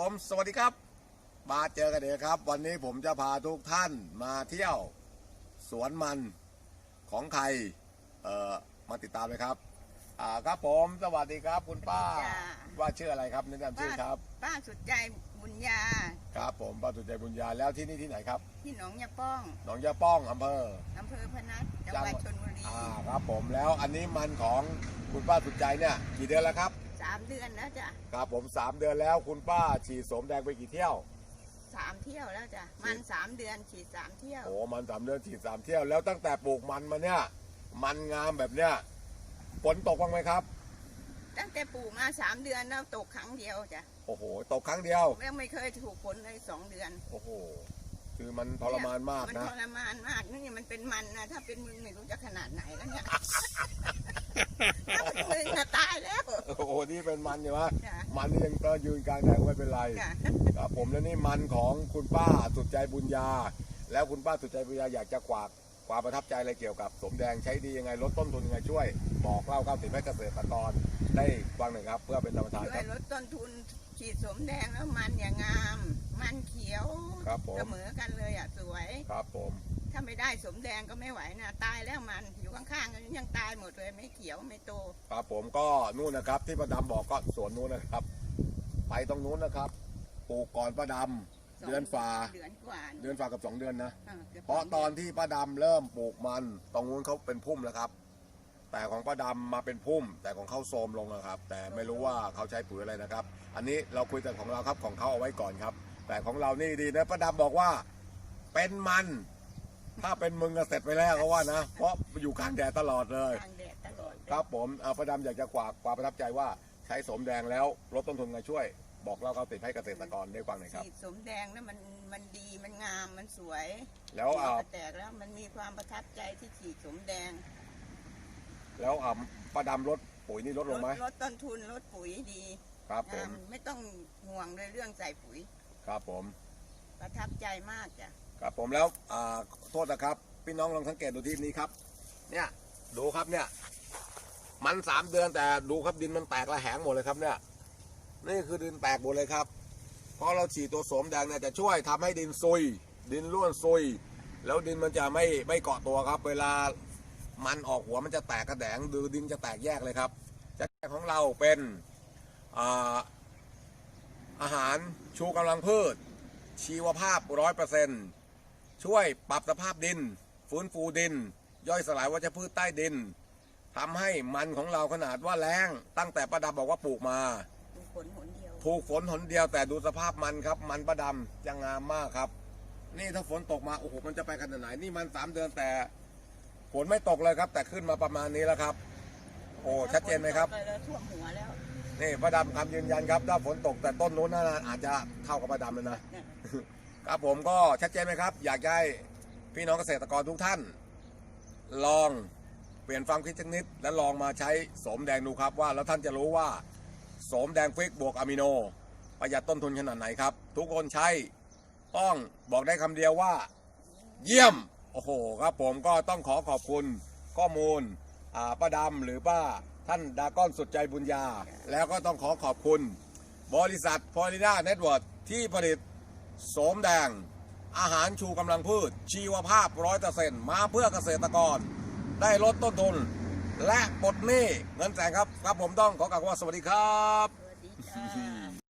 ผมสวัสดีครับ มาเจอกันเองครับ วันนี้ผมจะพาทุกท่านมาเที่ยวสวนมันของใครเอ่อมาติดตามเลยครับ อ่าครับผมสวัสดีครับคุณป้าจ้าว่าชื่ออะไรครับแนะนำชื่อครับ ป้าสุดใจบุญญาครับผมป้าสุดใจบุญญาแล้วที่นี่ที่ไหนครับ ที่หนองยาป้องหนองยาป้องอำเภอ อำเภอพนัสจังหวัดชนบุรีอ่าครับผมแล้วอันนี้มันของคุณป้าสุดใจเนี่ยกี่เดือนแล้วครับสามเดือนแล้วจ้ะครับผมสามเดือนแล้วคุณป้าฉีดโสมแดงไปกี่เที่ยวสามเที่ยวแล้วจ้ะมันสามเดือนฉีดสามเที่ยวโอ้มันสามเดือนฉีดสามเที่ยวแล้วตั้งแต่ปลูกมันมาเนี่ย มันงามแบบเนี้ยฝนตกบ้างไหมครับ ตั้งแต่ปลูกมาสามเดือนแล้วตกครั้งเดียวจ้ะโอ้โหตกครั้งเดียวแล้วไม่เคยถูกฝนเลยสองเดือน โอ้โหคือมันทรมานมากมันนะทรมานมากนี่มันเป็นมันนะถ้าเป็นมึงไม่รู้จะขนาดไหนแล้วเนี่ยถ้าเป็นมึงนะตายแล้ว โอ้โหนี่เป็นมันอยู่วะจ้ะ มันนี่ยังก็ยืนกลางแดดไม่เป็นไรจ้ะ ครับผมแล้วนี่มันของคุณป้าสุดใจบุญญา แล้วคุณป้าสุดใจบุญญาอยากจะกวากความประทับใจอะไรเกี่ยวกับ สมแดงใช้ดียังไงลดต้นทุนยังไงช่วย บอกเล่าข้าวติดให้เกษตรกรได้ฟังหน่อยครับ เพื่อเป็นธรรมทานช่ควรับยลดต้นทุนฉีดสมแดงแล้วมันอย่างงาม มันเขียวครับผม เสมอกันเลยอะสวย ครับผม ถ้าไม่ได้สมแดงก็ไม่ไหวนะตายแล้วมันอยู่ ข้างๆกันยังตายหมดเลยไม่เขียวไม่โต ครับผมก็นู่นนะครับ ที่ประดำบอกก็สวนนู้นนะครับ ไปตรงนู้นนะครับปลูกก่อนประดำเดือนฝ่าเดือนกว่าเดือนฝ่ากับสองเดือนนะ อ่กืบเพราะตอนที่ป้าดำเริ่มปลูกมัน ตรงนู้นเขาเป็นพุ่มแล้วครับ แต่ของป้าดำมาเป็นพุ่ม แต่ของเขาโทรมลงนะครับ แต่ไม่รู้ว่าเขาใช้ปุ๋ยอะไรนะครับ อันนี้เราคุยแต่ของเราครับของเขาเอาไว้ก่อนครับ แต่ของเรานี่ดีนะป้าดำบอกว่า เป็นมัน ถ้าเป็นมึงก็เสร็จไปแล้วเขาว่านะ เพราะอยู่กลางแดดตลอดเลยกลางแดดตลอดครับผมเอาป้าดำอยากจะกวากความประทับใจว่าใช้สมแดงแล้วลดต้นทุนไงช่วย บอกเล่าเขาติดให้เกษตรกรได้ฟังหน่อยครับฉีดสมแดงแล้วมันมันดีมันงามมันสวยแล้วอ่าแตกแล้วมันมีความประทับใจที่ฉีดสมแดงแล้วอ่าป้าดำลดปุ๋ยนี่ลดลงไหมลดต้นทุนลดปุ๋ยดีครับผงามมไม่ต้องห่วงเลยเรื่องใส่ปุ๋ย ครับผม ประทับใจมากจ้ะ ครับผมแล้วโทษนะครับ พี่น้องลองสังเกตดูที่นี้ครับ เนี่ยดูครับเนี่ย มันสามเดือนแต่ดูครับดินมันแตกระแหงหมดเลยครับเนี่ย นี่คือดินแตกหมดเลยครับเพราะเราฉีดตัวโสมแดงเนี่ยจะช่วยทำให้ดินซุย ดินร่วนซุย แล้วดินมันจะไม่ไม่เกาะตัวครับ เวลามันออกหัวมันจะแตกกระแดงดูดินจะแตกแยกเลยครับจะของเราเป็นอาอาหารชูกำลังพืช ชีวภาพร้อยเปอร์เซ็นต์ ช่วยปรับสภาพดิน ฟื้นฟูดิน ย่อยสลายวัชพืชใต้ดินทำให้มันของเราขนาดว่าแรงตั้งแต่ประดาบอกว่าปลูกมาดูผลหนเดียวถูกฝนหนเดียวแต่ดูสภาพมันครับ มันประดำจะงามมากครับ นี่ถ้าฝนตกมาโอ้โหมันจะไปขนาดไหนนี่มันสามเดือนแต่ฝนไม่ตกเลยครับ แต่ขึ้นมาประมาณนี้แล้วครับ โอ้ชัดเจนไหมครับไปแล้วท่วมหัวแล้วนี่ประดำคำยืนยันครับถ้าฝนตกแต่ต้นนู้นน่าอาจจะเท่ากับประดำเลยนะเนี่ย ครับผมก็ชัดเจนไหมครับ อยากให้พี่น้องเกษตรกรทุกท่าน ลองเปลี่ยนความคิดสักนิด และลองมาใช้โสมแดงดูครับว่าแล้วท่านจะรู้ว่าโสมแดงฟิกบวกอะมิโน ประหยัดต้นทุนขนาดไหนครับ ทุกคนใช้ต้องบอกได้คำเดียวว่า เยี่ยม โอ้โหครับผมก็ต้องขอขอบคุณข้อมูลป้าดำหรือป้าท่านดาก้อนสุดใจบุญญา แล้วก็ต้องขอขอบคุณ บริษัทฟลอริดาเน็ตเวิร์ที่ผลิต โสมแดง อาหารชูกำลังพืช ชีวภาพร้อยเปอร์เซ็นต์มาเพื่อเกษตรกร ได้ลดต้นทุน และปลดหนี้เงินแสนครับ ครับผมต้องขอกล่าวว่าสวัสดีครับ สวัสดีจ้า